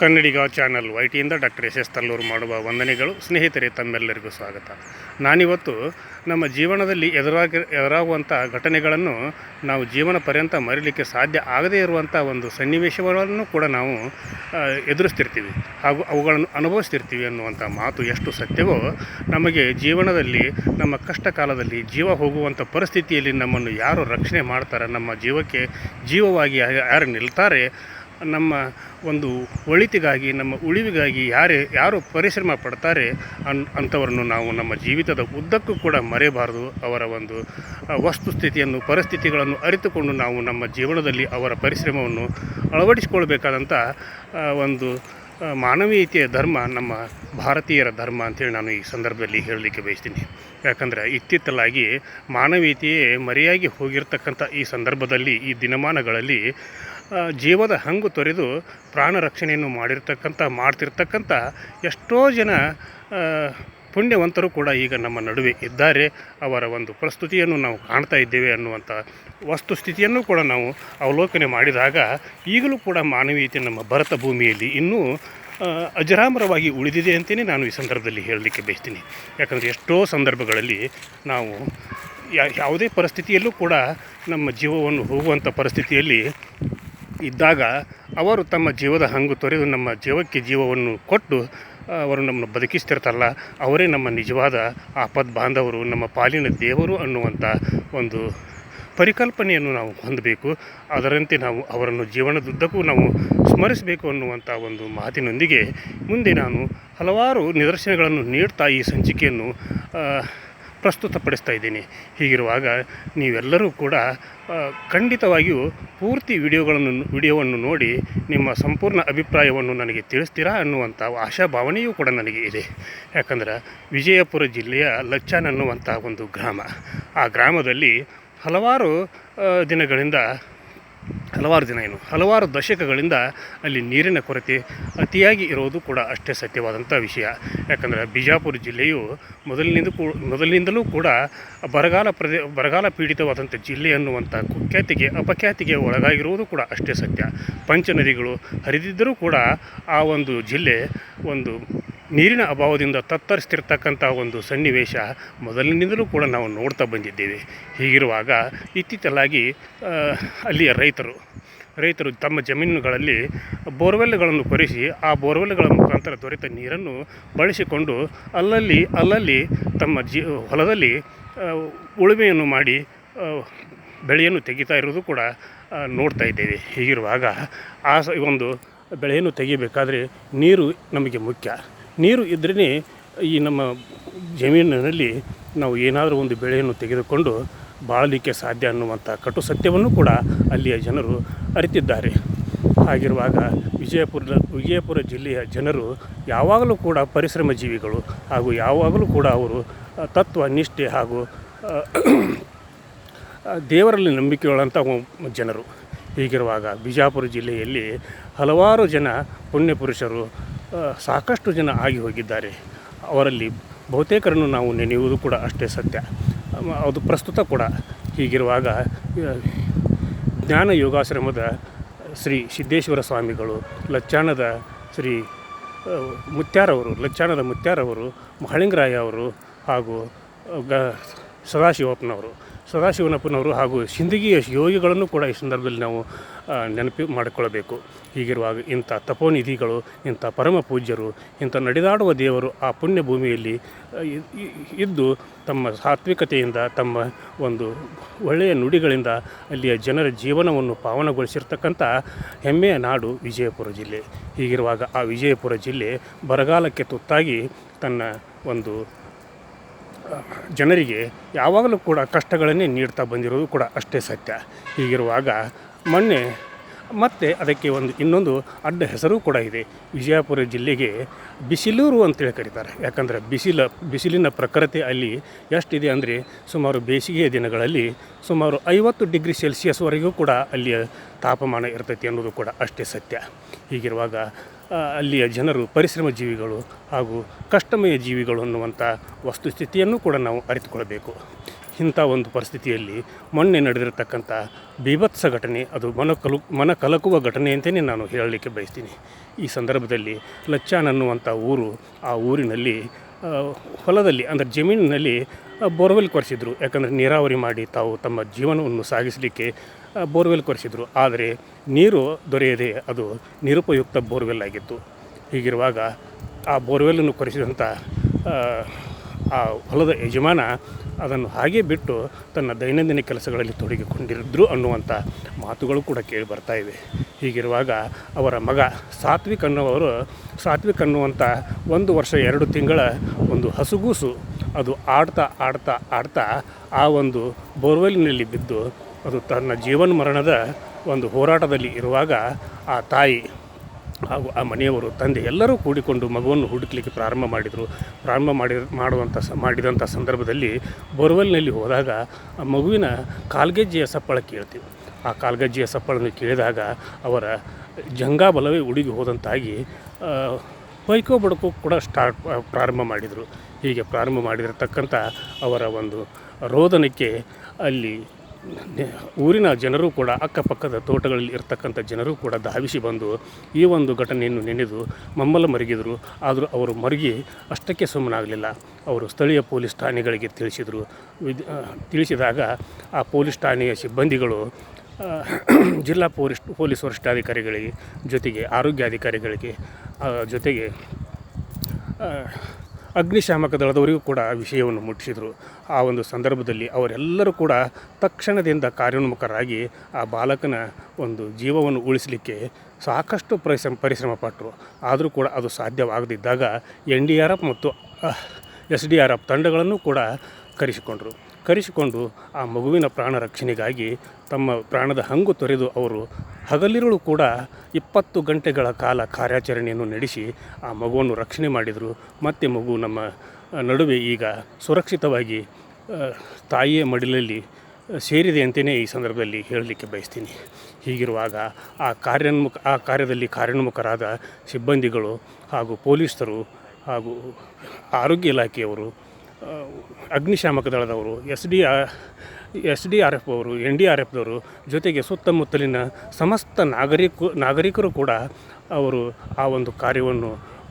ಕನ್ನಡಿಗ channel Y ಟಿಯಿಂದ doctor S S Tallur ಮಾಡುವ ವಂದನೆಗಳು. ಸ್ನೇಹಿತರೆ, ತಮ್ಮೆಲ್ಲರಿಗೂ ಸ್ವಾಗತ. ನಾನಿವತ್ತು ನಮ್ಮ ಜೀವನದಲ್ಲಿ ಎದುರಾಗಿ, ಎದುರಾಗುವಂಥ ಘಟನೆಗಳನ್ನು ನಾವು ಜೀವನ ಪರ್ಯಂತ ಮರೀಲಿಕ್ಕೆ ಸಾಧ್ಯ ಆಗದೇ ಇರುವಂಥ ಒಂದು ಸನ್ನಿವೇಶಗಳನ್ನು ಕೂಡ ನಾವು ಎದುರಿಸ್ತಿರ್ತೀವಿ ಹಾಗೂ ಅವುಗಳನ್ನು ಅನುಭವಿಸ್ತಿರ್ತೀವಿ ಅನ್ನುವಂಥ ಮಾತು ಎಷ್ಟು ಸತ್ಯವೋ, ನಮಗೆ ಜೀವನದಲ್ಲಿ, ನಮ್ಮ ಕಷ್ಟ ಕಾಲದಲ್ಲಿ ಜೀವ ಹೋಗುವಂಥ ಪರಿಸ್ಥಿತಿಯಲ್ಲಿ ನಮ್ಮನ್ನು ಯಾರು ರಕ್ಷಣೆ ಮಾಡ್ತಾರೆ, ನಮ್ಮ ಜೀವಕ್ಕೆ ಜೀವವಾಗಿ ಯಾರು ನಿಲ್ತಾರೆ ನಮ್ಮ ಒಂದು ಒಳಿತಿಗಾಗಿ, ನಮ್ಮ ಉಳಿವಿಗಾಗಿ ಯಾರೇ, ಯಾರು ಪರಿಶ್ರಮ ಪಡ್ತಾರೆ ಅನ್, ಅಂಥವರನ್ನು ನಾವು ನಮ್ಮ ಜೀವಿತದ ಉದ್ದಕ್ಕೂ ಕೂಡ ಮರೆಯಬಾರದು. ಅವರ ಒಂದು ವಸ್ತುಸ್ಥಿತಿಯನ್ನು, ಪರಿಸ್ಥಿತಿಗಳನ್ನು ಅರಿತುಕೊಂಡು ನಾವು ನಮ್ಮ ಜೀವನದಲ್ಲಿ ಅವರ ಪರಿಶ್ರಮವನ್ನು ಅಳವಡಿಸಿಕೊಳ್ಬೇಕಾದಂಥ ಒಂದು ಮಾನವೀಯತೆಯ ಧರ್ಮ ನಮ್ಮ ಭಾರತೀಯರ ಧರ್ಮ ಅಂತೇಳಿ ನಾನು ಈ ಸಂದರ್ಭದಲ್ಲಿ ಹೇಳಲಿಕ್ಕೆ ಬಯಸ್ತೀನಿ. ಯಾಕಂದರೆ ಇತ್ತಿತ್ತಲಾಗಿ ಮಾನವೀಯತೆಯೇ ಮರೆಯಾಗಿ ಹೋಗಿರ್ತಕ್ಕಂಥ ಈ ಸಂದರ್ಭದಲ್ಲಿ, ಈ ದಿನಮಾನಗಳಲ್ಲಿ ಜೀವದ ಹಂಗು ತೊರೆದು ಪ್ರಾಣ ರಕ್ಷಣೆಯನ್ನು ಮಾಡಿರ್ತಕ್ಕಂಥ, ಮಾಡ್ತಿರ್ತಕ್ಕಂಥ ಎಷ್ಟೋ ಜನ ಪುಣ್ಯವಂತರು ಕೂಡ ಈಗ ನಮ್ಮ ನಡುವೆ ಇದ್ದಾರೆ. ಅವರ ಒಂದು ಪ್ರಸ್ತುತಿಯನ್ನು ನಾವು ಕಾಣ್ತಾ ಇದ್ದೇವೆ ಅನ್ನುವಂಥ ವಸ್ತುಸ್ಥಿತಿಯನ್ನು ಕೂಡ ನಾವು ಅವಲೋಕನೆ ಮಾಡಿದಾಗ ಈಗಲೂ ಕೂಡ ಮಾನವೀಯತೆ ನಮ್ಮ ಭರತ ಭೂಮಿಯಲ್ಲಿ ಇನ್ನೂ ಅಜರಾಮರವಾಗಿ ಉಳಿದಿದೆ ಅಂತಲೇ ನಾನು ಈ ಸಂದರ್ಭದಲ್ಲಿ ಹೇಳಲಿಕ್ಕೆ ಬಯಸ್ತೀನಿ. ಯಾಕಂದರೆ ಎಷ್ಟೋ ಸಂದರ್ಭಗಳಲ್ಲಿ ನಾವು ಯಾವುದೇ ಪರಿಸ್ಥಿತಿಯಲ್ಲೂ ಕೂಡ ನಮ್ಮ ಜೀವವನ್ನು ಹೋಗುವಂಥ ಪರಿಸ್ಥಿತಿಯಲ್ಲಿ ಇದ್ದಾಗ ಅವರು ತಮ್ಮ ಜೀವದ ಹಂಗು ತೊರೆದು ನಮ್ಮ ಜೀವಕ್ಕೆ ಜೀವವನ್ನು ಕೊಟ್ಟು ಅವರು ನಮ್ಮನ್ನು ಬದುಕಿಸ್ತಿರ್ತಾರಲ್ಲ, ಅವರೇ ನಮ್ಮ ನಿಜವಾದ ಆಪದ್ ಬಾಂಧವರು, ನಮ್ಮ ಪಾಲಿನ ದೇವರು ಅನ್ನುವಂಥ ಒಂದು ಪರಿಕಲ್ಪನೆಯನ್ನು ನಾವು ಹೊಂದಬೇಕು. ಅದರಂತೆ ನಾವು ಅವರನ್ನು ಜೀವನದುದ್ದಕ್ಕೂ ನಾವು ಸ್ಮರಿಸಬೇಕು ಅನ್ನುವಂಥ ಒಂದು ಮಾತಿನೊಂದಿಗೆ ಮುಂದೆ ನಾನು ಹಲವಾರು ನಿದರ್ಶನಗಳನ್ನು ನೀಡ್ತಾ ಈ ಸಂಚಿಕೆಯನ್ನು ಪ್ರಸ್ತುತಪಡಿಸ್ತಾ ಇದ್ದೀನಿ ಹೀಗಿರುವಾಗ ನೀವೆಲ್ಲರೂ ಕೂಡ ಖಂಡಿತವಾಗಿಯೂ ಪೂರ್ತಿ ವಿಡಿಯೋಗಳನ್ನು, ವಿಡಿಯೋವನ್ನು ನೋಡಿ ನಿಮ್ಮ ಸಂಪೂರ್ಣ ಅಭಿಪ್ರಾಯವನ್ನು ನನಗೆ ತಿಳಿಸ್ತೀರಾ ಅನ್ನುವಂಥ ಆಶಾಭಾವನೆಯೂ ಕೂಡ ನನಗೆ ಇದೆ. ಯಾಕಂದ್ರೆ ವಿಜಯಪುರ ಜಿಲ್ಲೆಯ ಲಚ್ಚಾನ್ ಅನ್ನುವಂಥ ಒಂದು ಗ್ರಾಮ. ಆ ಗ್ರಾಮದಲ್ಲಿ ಹಲವಾರು ದಿನಗಳಿಂದ ಹಲವಾರು ದಿನ ಏನು ಹಲವಾರು ದಶಕಗಳಿಂದ ಅಲ್ಲಿ ನೀರಿನ ಕೊರತೆ ಅತಿಯಾಗಿ ಇರೋದು ಕೂಡ ಅಷ್ಟೇ ಸತ್ಯವಾದಂಥ ವಿಷಯ. ಯಾಕಂದರೆ ಬಿಜಾಪುರ ಜಿಲ್ಲೆಯು ಮೊದಲಿನಿಂದ ಮೊದಲಿನಿಂದಲೂ ಕೂಡ ಬರಗಾಲ ಪ್ರದೇ, ಬರಗಾಲ ಪೀಡಿತವಾದಂಥ ಜಿಲ್ಲೆ ಅನ್ನುವಂಥ ಕುಖ್ಯಾತಿಗೆ, ಅಪಖ್ಯಾತಿಗೆ ಒಳಗಾಗಿರುವುದು ಕೂಡ ಅಷ್ಟೇ ಸತ್ಯ. ಪಂಚನದಿಗಳು ಹರಿದಿದ್ದರೂ ಕೂಡ ಆ ಒಂದು ಜಿಲ್ಲೆ ಒಂದು ನೀರಿನ ಅಭಾವದಿಂದ ತತ್ತರಿಸ್ತಿರ್ತಕ್ಕಂಥ ಒಂದು ಸನ್ನಿವೇಶ ಮೊದಲಿನಿಂದಲೂ ಕೂಡ ನಾವು ನೋಡ್ತಾ ಬಂದಿದ್ದೇವೆ. ಹೀಗಿರುವಾಗ ಇತ್ತೀಚಲಾಗಿ ಅಲ್ಲಿಯ ರೈತರು ರೈತರು ತಮ್ಮ ಜಮೀನುಗಳಲ್ಲಿ ಬೋರ್ವೆಲ್ಗಳನ್ನು ಕೊರೆಸಿ ಆ ಬೋರ್ವೆಲ್ಗಳ ಮುಖಾಂತರ ದೊರೆತ ನೀರನ್ನು ಬಳಸಿಕೊಂಡು ಅಲ್ಲಲ್ಲಿ ಅಲ್ಲಲ್ಲಿ ತಮ್ಮ ಜಿ, ಹೊಲದಲ್ಲಿ ಉಳುಮೆಯನ್ನು ಮಾಡಿ ಬೆಳೆಯನ್ನು ತೆಗಿತಾ ಇರೋದು ಕೂಡ ನೋಡ್ತಾ ಇದ್ದೇವೆ. ಹೀಗಿರುವಾಗ ಆ ಒಂದು ಬೆಳೆಯನ್ನು ತೆಗಿಬೇಕಾದರೆ ನೀರು ನಮಗೆ ಮುಖ್ಯ. ನೀರು ಇದ್ರೇ ಈ ನಮ್ಮ ಜಮೀನಿನಲ್ಲಿ ನಾವು ಏನಾದರೂ ಒಂದು ಬೆಳೆಯನ್ನು ತೆಗೆದುಕೊಂಡು ಬಾಳಲಿಕ್ಕೆ ಸಾಧ್ಯ ಅನ್ನುವಂಥ ಕಟು ಸತ್ಯವನ್ನು ಕೂಡ ಅಲ್ಲಿಯ ಜನರು ಅರಿತಿದ್ದಾರೆ. ಹಾಗಿರುವಾಗ ವಿಜಯಪುರದ ವಿಜಯಪುರ ಜಿಲ್ಲೆಯ ಜನರು ಯಾವಾಗಲೂ ಕೂಡ ಪರಿಶ್ರಮ ಜೀವಿಗಳು ಹಾಗೂ ಯಾವಾಗಲೂ ಕೂಡ ಅವರು ತತ್ವ ನಿಷ್ಠೆ ಹಾಗೂ ದೇವರಲ್ಲಿ ನಂಬಿಕೆಗಳಂಥ ಜನರು. ಹೀಗಿರುವಾಗ ಬಿಜಾಪುರ ಜಿಲ್ಲೆಯಲ್ಲಿ ಹಲವಾರು ಜನ ಪುಣ್ಯ ಪುರುಷರು ಆ, ಸಾಕಷ್ಟು ಜನ ಆಗಿ ಹೋಗಿದ್ದಾರೆ. ಅವರಲ್ಲಿ ಬಹುತೇಕರನ್ನು ನಾವು ನೆನೆಯುವುದು ಕೂಡ ಅಷ್ಟೇ ಸತ್ಯ. ಅದು ಪ್ರಸ್ತುತ ಕೂಡ ಹೀಗಿರುವಾಗ ಜ್ಞಾನ ಯೋಗಾಶ್ರಮದ ಶ್ರೀ ಸಿದ್ದೇಶ್ವರ ಸ್ವಾಮಿಗಳು, ಲಚ್ಚಾಣದ ಶ್ರೀ ಮುತ್ಯಾರವರು, ಲಚ್ಚಾಣದ ಮುತ್ಯಾರವರು ಮಹಳಿಂಗರಾಯ ಅವರು ಹಾಗೂ ಗ, ಸದಾಶಿವಪ್ಪನವರು ಸದಾಶಿವನಪ್ಪನವರು ಹಾಗೂ ಸಿಂದಗಿಯ ಯೋಗಿಗಳನ್ನು ಕೂಡ ಈ ಸಂದರ್ಭದಲ್ಲಿ ನಾವು ನೆನಪು ಮಾಡಿಕೊಳ್ಳಬೇಕು. ಹೀಗಿರುವಾಗ ಇಂಥ ತಪೋನಿಧಿಗಳು, ಇಂಥ ಪರಮ ಪೂಜ್ಯರು, ಇಂಥ ನಡೆದಾಡುವ ದೇವರು ಆ ಪುಣ್ಯ ಭೂಮಿಯಲ್ಲಿ ಇದ್ದು ತಮ್ಮ ಸಾತ್ವಿಕತೆಯಿಂದ, ತಮ್ಮ ಒಂದು ಒಳ್ಳೆಯ ನುಡಿಗಳಿಂದ ಅಲ್ಲಿಯ ಜನರ ಜೀವನವನ್ನು ಪಾವನಗೊಳಿಸಿರ್ತಕ್ಕಂಥ ಹೆಮ್ಮೆಯ ನಾಡು ವಿಜಯಪುರ ಜಿಲ್ಲೆ. ಹೀಗಿರುವಾಗ ಆ ವಿಜಯಪುರ ಜಿಲ್ಲೆ ಬರಗಾಲಕ್ಕೆ ತುತ್ತಾಗಿ ತನ್ನ ಒಂದು ಜನರಿಗೆ ಯಾವಾಗಲೂ ಕೂಡ ಕಷ್ಟಗಳನ್ನೇ ನೀಡ್ತಾ ಬಂದಿರೋದು ಕೂಡ ಅಷ್ಟೇ ಸತ್ಯ. ಹೀಗಿರುವಾಗ ಮೊನ್ನೆ ಮತ್ತು ಅದಕ್ಕೆ ಒಂದು ಇನ್ನೊಂದು ಅಡ್ಡ ಹೆಸರು ಕೂಡ ಇದೆ. ವಿಜಯಪುರ ಜಿಲ್ಲೆಗೆ ಬಿಸಿಲೂರು ಅಂತೇಳಿ ಕರೀತಾರೆ. ಯಾಕಂದರೆ ಬಿಸಿಲ, ಬಿಸಿಲಿನ ಪ್ರಖರತೆ ಅಲ್ಲಿ ಎಷ್ಟಿದೆ ಅಂದರೆ ಸುಮಾರು ಬೇಸಿಗೆಯ ದಿನಗಳಲ್ಲಿ ಸುಮಾರು ಐವತ್ತು ಡಿಗ್ರಿ ಸೆಲ್ಸಿಯಸ್ವರೆಗೂ ಕೂಡ ಅಲ್ಲಿಯ ತಾಪಮಾನ ಇರ್ತೈತಿ ಅನ್ನೋದು ಕೂಡ ಅಷ್ಟೇ ಸತ್ಯ. ಹೀಗಿರುವಾಗ ಅಲ್ಲಿಯ ಜನರು ಪರಿಶ್ರಮ ಜೀವಿಗಳು ಹಾಗೂ ಕಷ್ಟಮಯ ಜೀವಿಗಳು ಅನ್ನುವಂಥ ವಸ್ತುಸ್ಥಿತಿಯನ್ನು ಕೂಡ ನಾವು ಅರಿತುಕೊಳ್ಬೇಕು ಇಂಥ ಒಂದು ಪರಿಸ್ಥಿತಿಯಲ್ಲಿ ಮೊನ್ನೆ ನಡೆದಿರತಕ್ಕಂಥ ಬೀಭತ್ಸ ಘಟನೆ, ಅದು ಮನಕಲು ಮನ ಕಲಕುವ ಘಟನೆ ಅಂತಲೇ ನಾನು ಹೇಳಲಿಕ್ಕೆ ಬಯಸ್ತೀನಿ. ಈ ಸಂದರ್ಭದಲ್ಲಿ ಲಚ್ಚಾನ್ ಅನ್ನುವಂಥ ಊರು, ಆ ಊರಿನಲ್ಲಿ ಹೊಲದಲ್ಲಿ, ಅಂದರೆ ಜಮೀನಿನಲ್ಲಿ ಬೋರ್ವೆಲ್ ಕೊರೆಸಿದ್ರು. ಯಾಕಂದರೆ ನೀರಾವರಿ ಮಾಡಿ ತಾವು ತಮ್ಮ ಜೀವನವನ್ನು ಸಾಗಿಸಲಿಕ್ಕೆ ಬೋರ್ವೆಲ್ ಕೊರೆಸಿದ್ರು ಆದರೆ ನೀರು ದೊರೆಯದೆ ಅದು ನಿರುಪಯುಕ್ತ ಬೋರ್ವೆಲ್ ಆಗಿತ್ತು. ಹೀಗಿರುವಾಗ ಆ ಬೋರ್ವೆಲ್ಲನ್ನು ಕೊರೆಸಿದಂಥ ಆ, ಹೊಲದ ಯಜಮಾನ ಅದನ್ನು ಹಾಗೆ ಬಿಟ್ಟು ತನ್ನ ದೈನಂದಿನ ಕೆಲಸಗಳಲ್ಲಿ ತೊಡಗಿಕೊಂಡಿದ್ರು ಅನ್ನುವಂಥ ಮಾತುಗಳು ಕೂಡ ಕೇಳಿ ಬರ್ತಾ ಇವೆ. ಹೀಗಿರುವಾಗ ಅವರ ಮಗ ಸಾತ್ವಿಕ್ ಅನ್ನುವರು ಸಾತ್ವಿಕ್ ಅನ್ನುವಂಥ ಒಂದು ವರ್ಷ ಎರಡು ತಿಂಗಳ ಒಂದು ಹಸುಗೂಸು ಅದು ಆಡ್ತಾ ಆಡ್ತಾ ಆಡ್ತಾ ಆ ಒಂದು ಬೋರ್ವೆಲ್ನಲ್ಲಿ ಬಿದ್ದು ಅದು ತನ್ನ ಜೀವನ ಮರಣದ ಒಂದು ಹೋರಾಟದಲ್ಲಿ ಇರುವಾಗ ಆ ತಾಯಿ ಹಾಗೂ ಆ ಮನೆಯವರು, ತಂದೆ ಎಲ್ಲರೂ ಕೂಡಿಕೊಂಡು ಮಗುವನ್ನು ಹುಡುಕಲಿಕ್ಕೆ ಪ್ರಾರಂಭ ಮಾಡಿದರು. ಪ್ರಾರಂಭ ಮಾಡಿ ಮಾಡುವಂಥ ಸ ಮಾಡಿದಂಥ ಸಂದರ್ಭದಲ್ಲಿ ಬೋರ್ವೆಲ್ನಲ್ಲಿ ಹೋದಾಗ ಆ ಮಗುವಿನ ಕಾಲ್ಗೆಜ್ಜೆಯ ಸಪ್ಪಳ ಕೇಳ್ತೀವಿ. ಆ ಕಾಲ್ಗೆಜ್ಜೆಯ ಸಪ್ಪಳನ್ನು ಕೇಳಿದಾಗ ಅವರ ಜಂಗಾಬಲವೇ ಉಡುಗಿ ಹೋದಂತಾಗಿ ಪೈಕೋ ಬಡಕೋ ಕೂಡ ಸ್ಟಾರ್ಟ್ ಪ್ರಾರಂಭ ಮಾಡಿದರು. ಹೀಗೆ ಪ್ರಾರಂಭ ಮಾಡಿರತಕ್ಕಂಥ ಅವರ ಒಂದು ರೋದನಕ್ಕೆ ಅಲ್ಲಿ ಊರಿನ ಜನರು ಕೂಡ ಅಕ್ಕಪಕ್ಕದ ತೋಟಗಳಲ್ಲಿ ಇರತಕ್ಕಂಥ ಜನರು ಕೂಡ ಧಾವಿಸಿ ಬಂದು ಈ ಒಂದು ಘಟನೆಯನ್ನು ನೆನೆದು ಮಮ್ಮಲ ಮರುಗಿದರು. ಆದರೂ ಅವರು ಮರುಗಿ ಅಷ್ಟಕ್ಕೆ ಸುಮ್ಮನಾಗಲಿಲ್ಲ. ಅವರು ಸ್ಥಳೀಯ ಪೊಲೀಸ್ ಠಾಣೆಗಳಿಗೆ ತಿಳಿಸಿದರು. ತಿಳಿಸಿದಾಗ ಆ ಪೊಲೀಸ್ ಠಾಣೆಯ ಸಿಬ್ಬಂದಿಗಳು ಜಿಲ್ಲಾ ಪೊಲೀಸ್ ಪೊಲೀಸ್ ವರಿಷ್ಠಾಧಿಕಾರಿಗಳಿಗೆ ಜೊತೆಗೆ ಆರೋಗ್ಯಾಧಿಕಾರಿಗಳಿಗೆ ಜೊತೆಗೆ ಅಗ್ನಿಶಾಮಕ ದಳದವರಿಗೂ ಕೂಡ ವಿಷಯವನ್ನು ಮುಟ್ಟಿಸಿದರು. ಆ ಒಂದು ಸಂದರ್ಭದಲ್ಲಿ ಅವರೆಲ್ಲರೂ ಕೂಡ ತಕ್ಷಣದಿಂದ ಕಾರ್ಯೋನ್ಮುಖರಾಗಿ ಆ ಬಾಲಕನ ಒಂದು ಜೀವವನ್ನು ಉಳಿಸಲಿಕ್ಕೆ ಸಾಕಷ್ಟು ಪರಿಶ್ರಮ ಪರಿಶ್ರಮ ಪಟ್ಟರು ಆದರೂ ಕೂಡ ಅದು ಸಾಧ್ಯವಾಗದಿದ್ದಾಗ ಎನ್ ಡಿ ಆರ್ ಎಫ್ ಮತ್ತು ಎಸ್ ಡಿ ಆರ್ ಎಫ್ ತಂಡಗಳನ್ನು ಕೂಡ ಕರೆಸಿಕೊಂಡರು. ಕರೆಸಿಕೊಂಡು ಆ ಮಗುವಿನ ಪ್ರಾಣ ರಕ್ಷಣೆಗಾಗಿ ತಮ್ಮ ಪ್ರಾಣದ ಹಂಗು ತೊರೆದು ಅವರು ಹಗಲಿರುಳು ಕೂಡ ಇಪ್ಪತ್ತು ಗಂಟೆಗಳ ಕಾಲ ಕಾರ್ಯಾಚರಣೆಯನ್ನು ನಡೆಸಿ ಆ ಮಗುವನ್ನು ರಕ್ಷಣೆ ಮಾಡಿದರು. ಮತ್ತು ಮಗು ನಮ್ಮ ನಡುವೆ ಈಗ ಸುರಕ್ಷಿತವಾಗಿ ತಾಯಿಯ ಮಡಿಲಲ್ಲಿ ಸೇರಿದೆ ಅಂತಲೇ ಈ ಸಂದರ್ಭದಲ್ಲಿ ಹೇಳಲಿಕ್ಕೆ ಬಯಸ್ತೀನಿ. ಹೀಗಿರುವಾಗ ಆ ಕಾರ್ಯೋನ್ಮುಖ, ಆ ಕಾರ್ಯದಲ್ಲಿ ಕಾರ್ಯೋನ್ಮುಖರಾದ ಸಿಬ್ಬಂದಿಗಳು ಹಾಗೂ ಪೊಲೀಸರು ಹಾಗೂ ಆರೋಗ್ಯ ಇಲಾಖೆಯವರು ಅಗ್ನಿಶಾಮಕ ದಳದವರು, S D S D R F ಅವರು, ಎನ್ ಡಿ ಆರ್ ಎಫ್ದವರು ಜೊತೆಗೆ ಸುತ್ತಮುತ್ತಲಿನ ಸಮಸ್ತ ನಾಗರಿಕ, ನಾಗರಿಕರು ಕೂಡ ಅವರು ಆ ಒಂದು ಕಾರ್ಯವನ್ನು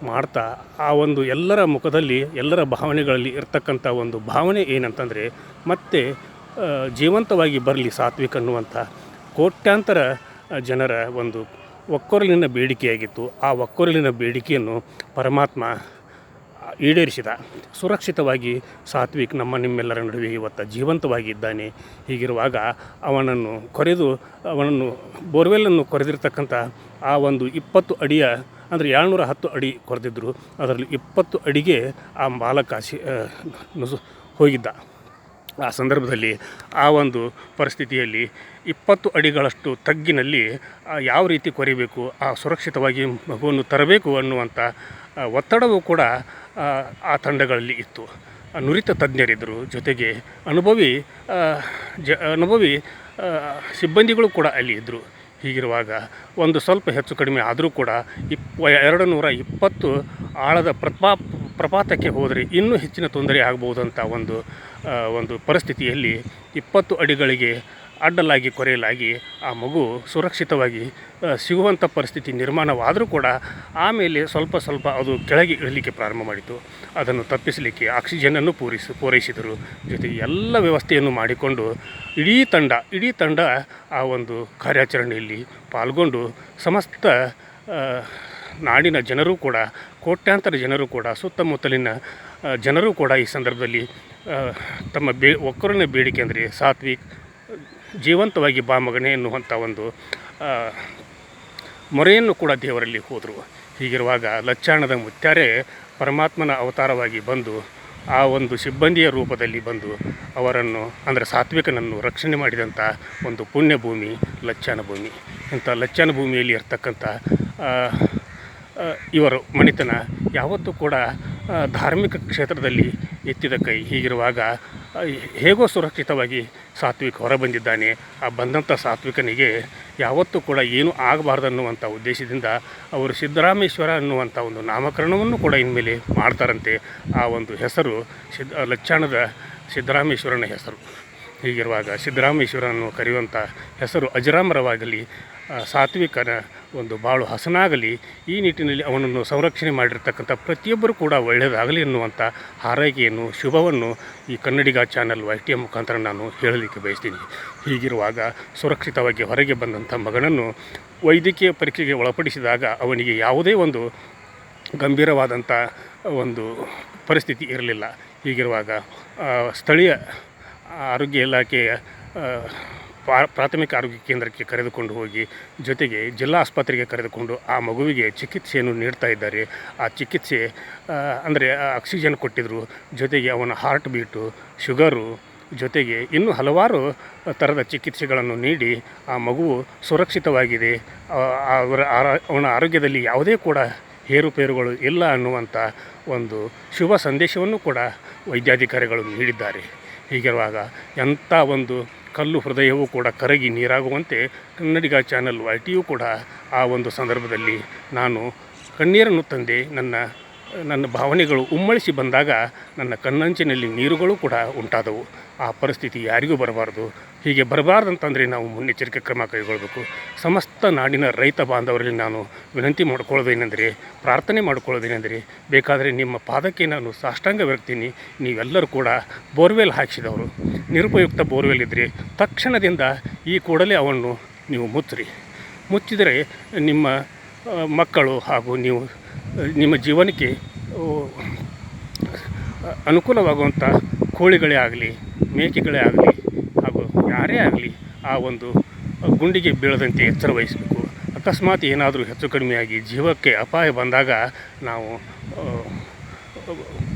ಮಾಡ್ತಾ, ಆ ಒಂದು ಎಲ್ಲರ ಮುಖದಲ್ಲಿ, ಎಲ್ಲರ ಭಾವನೆಗಳಲ್ಲಿ ಇರ್ತಕ್ಕಂಥ ಒಂದು ಭಾವನೆ ಏನಂತಂದರೆ, ಮತ್ತೆ ಜೀವಂತವಾಗಿ ಬರಲಿ ಸಾತ್ವಿಕ ಅನ್ನುವಂಥ ಕೋಟ್ಯಾಂತರ ಜನರ ಒಂದು ಒಕ್ಕೊರಲಿನ ಬೇಡಿಕೆಯಾಗಿತ್ತು. ಆ ಒಕ್ಕೊರಲಿನ ಬೇಡಿಕೆಯನ್ನು ಪರಮಾತ್ಮ ಈಡೇರಿಸಿದ. ಸುರಕ್ಷಿತವಾಗಿ ಸಾತ್ವಿಕ್ ನಮ್ಮ ನಿಮ್ಮೆಲ್ಲರ ನಡುವೆ ಇವತ್ತು ಜೀವಂತವಾಗಿ ಇದ್ದಾನೆ ಹೀಗಿರುವಾಗ ಅವನನ್ನು ಕೊರೆದು, ಅವನನ್ನು ಬೋರ್ವೆಲ್ಲನ್ನು ಕೊರೆದಿರ್ತಕ್ಕಂಥ ಆ ಒಂದು ಇಪ್ಪತ್ತು ಅಡಿಯ, ಅಂದರೆ ಏಳ್ನೂರ ಹತ್ತು ಅಡಿ ಕೊರೆದಿದ್ದರು ಅದರಲ್ಲಿ ಇಪ್ಪತ್ತು ಅಡಿಗೆ ಆ ಬಾಲಕ ಸಿ ಹೋಗಿದ್ದ. ಆ ಸಂದರ್ಭದಲ್ಲಿ ಆ ಒಂದು ಪರಿಸ್ಥಿತಿಯಲ್ಲಿ ಇಪ್ಪತ್ತು ಅಡಿಗಳಷ್ಟು ತಗ್ಗಿನಲ್ಲಿ ಯಾವ ರೀತಿ ಕೊರಿಬೇಕು, ಆ ಸುರಕ್ಷಿತವಾಗಿ ಮಗುವನ್ನು ತರಬೇಕು ಅನ್ನುವಂಥ ಒತ್ತಡವೂ ಕೂಡ ಆ, ತಂಡಗಳಲ್ಲಿ ಇತ್ತು. ನುರಿತ ತಜ್ಞರಿದ್ದರು. ಜೊತೆಗೆ ಅನುಭವಿ ಜ ಅನುಭವಿ ಸಿಬ್ಬಂದಿಗಳು ಕೂಡ ಅಲ್ಲಿ ಇದ್ದರು. ಹೀಗಿರುವಾಗ ಒಂದು ಸ್ವಲ್ಪ ಹೆಚ್ಚು ಕಡಿಮೆ ಆದರೂ ಕೂಡ ಇಪ್ಪ ಎರಡು ನೂರ ಇಪ್ಪತ್ತು ಆಳದ ಪ್ರಪಾ ಪ್ರಪಾತಕ್ಕೆ ಹೋದರೆ ಇನ್ನೂ ಹೆಚ್ಚಿನ ತೊಂದರೆ ಆಗ್ಬೋದಂಥ ಒಂದು ಒಂದು ಪರಿಸ್ಥಿತಿಯಲ್ಲಿ ಇಪ್ಪತ್ತು ಅಡಿಗಳಿಗೆ ಅಡ್ಡಲಾಗಿ ಕೊರೆಯಲಾಗಿ ಆ ಮಗು ಸುರಕ್ಷಿತವಾಗಿ ಸಿಗುವಂಥ ಪರಿಸ್ಥಿತಿ ನಿರ್ಮಾಣವಾದರೂ ಕೂಡ ಆಮೇಲೆ ಸ್ವಲ್ಪ ಸ್ವಲ್ಪ ಅದು ಕೆಳಗೆ ಇಳಲಿಕ್ಕೆ ಪ್ರಾರಂಭ ಮಾಡಿತು. ಅದನ್ನು ತಪ್ಪಿಸಲಿಕ್ಕೆ ಆಕ್ಸಿಜನನ್ನು ಪೂರೈಸ, ಪೂರೈಸಿದರು. ಜೊತೆಗೆ ಎಲ್ಲ ವ್ಯವಸ್ಥೆಯನ್ನು ಮಾಡಿಕೊಂಡು ಇಡೀ ತಂಡ ಇಡೀ ತಂಡ ಆ ಒಂದು ಕಾರ್ಯಾಚರಣೆಯಲ್ಲಿ ಪಾಲ್ಗೊಂಡು ಸಮಸ್ತ ನಾಡಿನ ಜನರು ಕೂಡ, ಕೋಟ್ಯಾಂತರ ಜನರು ಕೂಡ, ಸುತ್ತಮುತ್ತಲಿನ ಜನರು ಕೂಡ ಈ ಸಂದರ್ಭದಲ್ಲಿ ತಮ್ಮ ಬೇ, ಒಕ್ಕರಿನ ಬೇಡಿಕೆ ಅಂದರೆ ಸಾತ್ವಿಕ್ ಜೀವಂತವಾಗಿ ಬಾ ಮಗನೆ ಎನ್ನುವಂಥ ಒಂದು ಮೊರೆಯನ್ನು ಕೂಡ ದೇವರಲ್ಲಿ ಹೋದರು. ಹೀಗಿರುವಾಗ ಲಚ್ಚಾಣದ ಮುತ್ಯಾರೆ ಪರಮಾತ್ಮನ ಅವತಾರವಾಗಿ ಬಂದು ಆ ಒಂದು ಸಿಬ್ಬಂದಿಯ ರೂಪದಲ್ಲಿ ಬಂದು ಅವರನ್ನು, ಅಂದರೆ ಸಾತ್ವಿಕನನ್ನು ರಕ್ಷಣೆ ಮಾಡಿದಂಥ ಒಂದು ಪುಣ್ಯ ಭೂಮಿ ಲಚ್ಚಾನ ಭೂಮಿ. ಇಂಥ ಲಚ್ಚಾನ ಭೂಮಿಯಲ್ಲಿ ಇರ್ತಕ್ಕಂಥ ಇವರು ಮಣಿತನ ಯಾವತ್ತೂ ಕೂಡ ಧಾರ್ಮಿಕ ಕ್ಷೇತ್ರದಲ್ಲಿ ಎತ್ತಿದ ಕೈ. ಹೀಗಿರುವಾಗ ಹೇಗೋ ಸುರಕ್ಷಿತವಾಗಿ ಸಾತ್ವಿಕ್ ಹೊರಬಂದಿದ್ದಾನೆ. ಆ ಬಂದಂಥ ಸಾತ್ವಿಕನಿಗೆ ಯಾವತ್ತೂ ಕೂಡ ಏನೂ ಆಗಬಾರ್ದು ಅನ್ನುವಂಥ ಉದ್ದೇಶದಿಂದ ಅವರು ಸಿದ್ದರಾಮೇಶ್ವರ ಅನ್ನುವಂಥ ಒಂದು ನಾಮಕರಣವನ್ನು ಕೂಡ ಇನ್ಮೇಲೆ ಮಾಡ್ತಾರಂತೆ. ಆ ಒಂದು ಹೆಸರು ಸಿದ್ಧ, ಲಚ್ಚಾಣದ ಸಿದ್ದರಾಮೇಶ್ವರನ ಹೆಸರು. ಹೀಗಿರುವಾಗ ಸಿದ್ದರಾಮೇಶ್ವರನ್ನು ಕರೆಯುವಂಥ ಹೆಸರು ಅಜರಾಮರವಾಗಲಿ ಸಾತ್ವಿಕನ ಒಂದು ಬಾಳು ಹಸನಾಗಲಿ, ಈ ನಿಟ್ಟಿನಲ್ಲಿ ಅವನನ್ನು ಸಂರಕ್ಷಣೆ ಮಾಡಿರ್ತಕ್ಕಂಥ ಪ್ರತಿಯೊಬ್ಬರು ಕೂಡ ಒಳ್ಳೆಯದಾಗಲಿ ಎನ್ನುವಂಥ ಹಾರೈಕೆಯನ್ನು, ಶುಭವನ್ನು ಈ Kannadiga channel Y T M ಮುಖಾಂತರ ನಾನು ಹೇಳಲಿಕ್ಕೆ ಬಯಸ್ತೀನಿ. ಹೀಗಿರುವಾಗ ಸುರಕ್ಷಿತವಾಗಿ ಹೊರಗೆ ಬಂದಂಥ ಮಗನನ್ನು ವೈದ್ಯಕೀಯ ಪರೀಕ್ಷೆಗೆ ಒಳಪಡಿಸಿದಾಗ ಅವನಿಗೆ ಯಾವುದೇ ಒಂದು ಗಂಭೀರವಾದಂಥ ಒಂದು ಪರಿಸ್ಥಿತಿ ಇರಲಿಲ್ಲ. ಹೀಗಿರುವಾಗ ಸ್ಥಳೀಯ ಆರೋಗ್ಯ ಇಲಾಖೆಯ ಪ್ರಾಥಮಿಕ ಆರೋಗ್ಯ ಕೇಂದ್ರಕ್ಕೆ ಕರೆದುಕೊಂಡು ಹೋಗಿ ಜೊತೆಗೆ ಜಿಲ್ಲಾ ಆಸ್ಪತ್ರೆಗೆ ಕರೆದುಕೊಂಡು ಆ ಮಗುವಿಗೆ ಚಿಕಿತ್ಸೆಯನ್ನು ನೀಡ್ತಾ ಇದ್ದಾರೆ. ಆ ಚಿಕಿತ್ಸೆ ಅಂದರೆ ಆಕ್ಸಿಜನ್ ಕೊಟ್ಟಿದ್ದರು ಜೊತೆಗೆ ಅವನ ಹಾರ್ಟ್ ಬೀಟು ಶುಗರು ಜೊತೆಗೆ ಇನ್ನೂ ಹಲವಾರು ಥರದ ಚಿಕಿತ್ಸೆಗಳನ್ನು ನೀಡಿ ಆ ಮಗುವು ಸುರಕ್ಷಿತವಾಗಿದೆ. ಅವರ ಅವನ ಆರೋಗ್ಯದಲ್ಲಿ ಯಾವುದೇ ಕೂಡ ಏರುಪೇರುಗಳು ಇಲ್ಲ ಅನ್ನುವಂಥ ಒಂದು ಶುಭ ಸಂದೇಶವನ್ನು ಕೂಡ ವೈದ್ಯಾಧಿಕಾರಿಗಳು ನೀಡಿದ್ದಾರೆ. ಹೀಗಿರುವಾಗ ಎಂಥ ಒಂದು ಕಲ್ಲು ಹೃದಯವೂ ಕೂಡ ಕರಗಿ ನೀರಾಗುವಂತೆ ಕನ್ನಡಿಗ ಚಾನಲ್ ಐ ಟಿಯು ಕೂಡ ಆ ಒಂದು ಸಂದರ್ಭದಲ್ಲಿ ನಾನು ಕಣ್ಣೀರನ್ನು ತಂದೆ ನನ್ನ ನನ್ನ ಭಾವನೆಗಳು ಉಮ್ಮಳಿಸಿ ಬಂದಾಗ ನನ್ನ ಕಣ್ಣಂಚಿನಲ್ಲಿ ನೀರುಗಳು ಕೂಡ ಉಂಟಾದವು. ಆ ಪರಿಸ್ಥಿತಿ ಯಾರಿಗೂ ಬರಬಾರ್ದು. ಹೀಗೆ ಬರಬಾರ್ದಂತಂದರೆ ನಾವು ಮುನ್ನೆಚ್ಚರಿಕೆ ಕ್ರಮ ಕೈಗೊಳ್ಳಬೇಕು ಸಮಸ್ತ ನಾಡಿನ ರೈತ ಬಾಂಧವರಲ್ಲಿ ನಾನು ವಿನಂತಿ ಮಾಡಿಕೊಳ್ಳೋದೇನೆಂದರೆ, ಪ್ರಾರ್ಥನೆ ಮಾಡಿಕೊಳ್ಳೋದೇನೆಂದರೆ, ಬೇಕಾದರೆ ನಿಮ್ಮ ಪಾದಕ್ಕೆ ನಾನು ಸಾಷ್ಟಾಂಗ ವ್ಯಕ್ತೀನಿ ನೀವೆಲ್ಲರೂ ಕೂಡ ಬೋರ್ವೆಲ್ ಹಾಕಿಸಿದವರು. ನಿರುಪಯುಕ್ತ ಬೋರ್ವೆಲ್ ಇದ್ದರೆ ತಕ್ಷಣದಿಂದ ಈ ಕೂಡಲೇ ಅವನ್ನು ನೀವು ಮುಚ್ಚಿರಿ. ಮುಚ್ಚಿದರೆ ನಿಮ್ಮ ಮಕ್ಕಳು ಹಾಗೂ ನೀವು, ನಿಮ್ಮ ಜೀವನಕ್ಕೆ ಅನುಕೂಲವಾಗುವಂಥ ಕೋಳಿಗಳೇ ಆಗಲಿ, ಮೇಕೆಗಳೇ ಆಗಲಿ ಯಾರೇ ಆಗಲಿ, ಆ ಒಂದು ಗುಂಡಿಗೆ ಬೀಳದಂತೆ ಎಚ್ಚರ ವಹಿಸಬೇಕು. ಅಕಸ್ಮಾತ್ ಏನಾದರೂ ಹೆಚ್ಚು ಕಡಿಮೆಯಾಗಿ ಜೀವಕ್ಕೆ ಅಪಾಯ ಬಂದಾಗ ನಾವು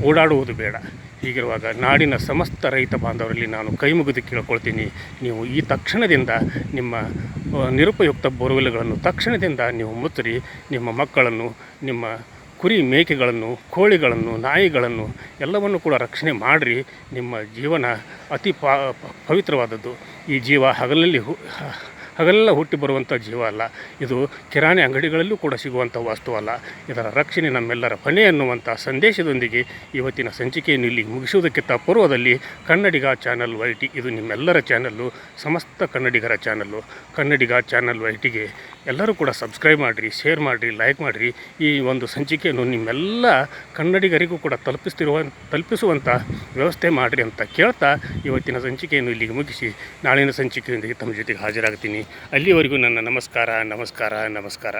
ಓಡಾಡುವುದು ಬೇಡ. ಹೀಗಿರುವಾಗ ನಾಡಿನ ಸಮಸ್ತ ರೈತ ಬಾಂಧವರಲ್ಲಿ ನಾನು ಕೈ ಮುಗಿದು ಕೇಳ್ಕೊಳ್ತೀನಿ. ನೀವು ಈ ತಕ್ಷಣದಿಂದ ನಿಮ್ಮ ನಿರುಪಯುಕ್ತ ಬೋರ್ವೆಲ್ಗಳನ್ನು ತಕ್ಷಣದಿಂದ ನೀವು ಮುಚ್ಚಿರಿ. ನಿಮ್ಮ ಮಕ್ಕಳನ್ನು, ನಿಮ್ಮ ಕುರಿ ಮೇಕೆಗಳನ್ನು, ಕೋಳಿಗಳನ್ನು, ನಾಯಿಗಳನ್ನು ಎಲ್ಲವನ್ನು ಕೂಡ ರಕ್ಷಣೆ ಮಾಡಿರಿ. ನಿಮ್ಮ ಜೀವನ ಅತಿ ಪವಿತ್ರವಾದದ್ದು. ಈ ಜೀವ ಹಗಲಲ್ಲಿ ಹಗಲೆಲ್ಲ ಹುಟ್ಟಿ ಬರುವಂಥ ಜೀವ ಅಲ್ಲ. ಇದು ಕಿರಾಣಿ ಅಂಗಡಿಗಳಲ್ಲೂ ಕೂಡ ಸಿಗುವಂಥ ವಸ್ತು ಅಲ್ಲ. ಇದರ ರಕ್ಷಣೆ ನಮ್ಮೆಲ್ಲರ ಹೊಣೆ ಎನ್ನುವಂಥ ಸಂದೇಶದೊಂದಿಗೆ ಇವತ್ತಿನ ಸಂಚಿಕೆಯನ್ನು ಇಲ್ಲಿ ಮುಗಿಸುವುದಕ್ಕಿಂತ ಪೂರ್ವದಲ್ಲಿ ಕನ್ನಡಿಗ ಚಾನಲ್ ವೈಟಿ, ಇದು ನಿಮ್ಮೆಲ್ಲರ ಚಾನಲ್ಲು, ಸಮಸ್ತ ಕನ್ನಡಿಗರ ಚಾನಲ್ಲು. ಕನ್ನಡಿಗ ಚಾನಲ್ ವೈಟಿಗೆ ಎಲ್ಲರೂ ಕೂಡ ಸಬ್ಸ್ಕ್ರೈಬ್ ಮಾಡಿರಿ, ಶೇರ್ ಮಾಡಿರಿ, ಲೈಕ್ ಮಾಡಿರಿ. ಈ ಒಂದು ಸಂಚಿಕೆಯನ್ನು ನಿಮ್ಮೆಲ್ಲ ಕನ್ನಡಿಗರಿಗೂ ಕೂಡ ತಲುಪಿಸ್ತಿರುವ, ತಲುಪಿಸುವಂಥ ವ್ಯವಸ್ಥೆ ಮಾಡಿರಿ ಅಂತ ಕೇಳ್ತಾ ಇವತ್ತಿನ ಸಂಚಿಕೆಯನ್ನು ಇಲ್ಲಿಗೆ ಮುಗಿಸಿ. ನಾಳಿನ ಸಂಚಿಕೆಯೊಂದಿಗೆ ತಮ್ಮ ಜೊತೆಗೆ ಹಾಜರಾಗ್ತೀನಿ. ಅಲ್ಲಿವರೆಗೂ ನನ್ನ ನಮಸ್ಕಾರ ನಮಸ್ಕಾರ ನಮಸ್ಕಾರ.